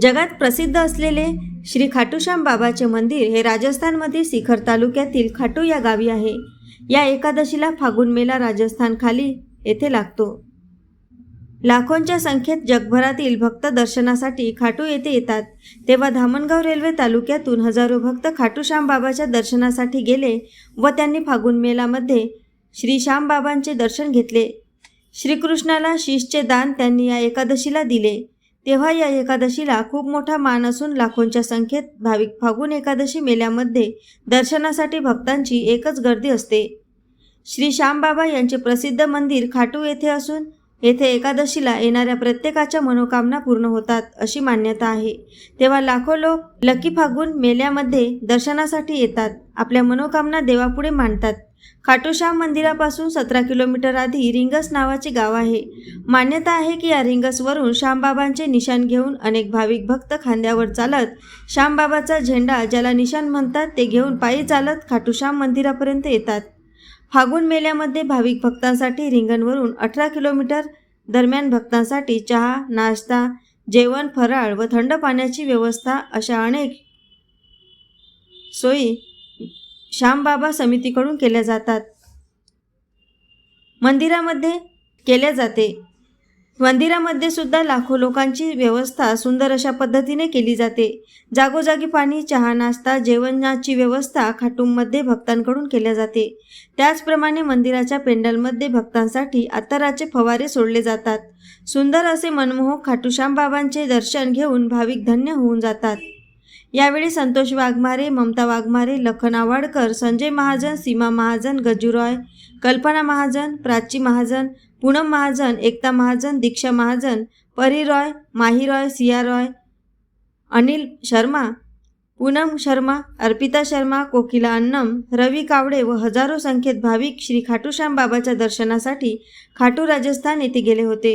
जगात प्रसिद्ध असलेले श्री खाटूश्याम बाबाचे मंदिर हे राजस्थानमधील सिखर तालुक्यातील खाटू या गावी आहे. या एकादशीला फागुन मेला राजस्थान खाली येथे लागतो. लाखोंच्या संख्येत जगभरातील भक्त दर्शनासाठी खाटू येथे येतात. तेव्हा धामणगाव रेल्वे तालुक्यातून हजारो भक्त खाटूश्याम बाबाच्या दर्शनासाठी गेले व त्यांनी फागुन मेलामध्ये श्री श्यामबाबांचे दर्शन घेतले. श्रीकृष्णाला शिषचे दान त्यांनी या एकादशीला दिले. तेव्हा या एकादशीला खूप मोठा मान असून लाखोंच्या संख्येत भाविक फागुन एकादशी मेल्यामध्ये दर्शनासाठी भक्तांची एकच गर्दी असते. श्री श्यामबाबा यांचे प्रसिद्ध मंदिर खाटू येथे असून येथे एकादशीला येणाऱ्या प्रत्येकाच्या मनोकामना पूर्ण होतात अशी मान्यता आहे. तेव्हा लाखो लोक लकी फागुन मेल्यामध्ये दर्शनासाठी येतात. आपल्या मनोकामना देवापुढे मांडतात. खाटूश्याम मंदिरापासून सतरा किलोमीटर आधी रिंगस नावाचे गाव आहे. मान्यता आहे की या रिंगसवरून श्यामबाबांचे निशाण घेऊन अनेक भाविक भक्त खांद्यावर चालत श्यामबाबाचा झेंडा ज्याला निशाण म्हणतात ते घेऊन पायी चालत खाटूश्याम मंदिरापर्यंत येतात. फागुन मेल्यामध्ये भाविक भक्तांसाठी रिंगणवरून अठरा किलोमीटर दरम्यान भक्तांसाठी चहा नाश्ता जेवण फराळ व थंड पाण्याची व्यवस्था अशा अनेक सोयी श्यामबाबा समितीकडून केल्या जातात. मंदिरामध्ये केल्या जाते. मंदिरामध्ये सुद्धा लाखो लोकांची व्यवस्था सुंदर अशा पद्धतीने केली जाते. जागोजागी पाणी चहा नाश्ता जेवणाची व्यवस्था खाटूममध्ये भक्तांकडून केल्या जाते. त्याचप्रमाणे मंदिराच्या पेंडलमध्ये भक्तांसाठी अत्तराचे फवारे सोडले जातात. सुंदर असे मनमोहक खाटूश्यामबाबांचे दर्शन घेऊन भाविक धन्य होऊन जातात. यावेळी संतोष वाघमारे ममता वाघमारे लखन आवाडकर संजय महाजन सीमा महाजन गजूरॉय कल्पना महाजन प्राची महाजन पूनम महाजन एकता महाजन दीक्षा महाजन परी रॉय माही रॉय सिया रॉय अनिल शर्मा पूनम शर्मा अर्पिता शर्मा कोकिला अन्नम रवी कावडे व हजारो संख्येत भाविक श्री खाटूश्याम बाबाच्या दर्शनासाठी खाटू राजस्थान येथे गेले होते.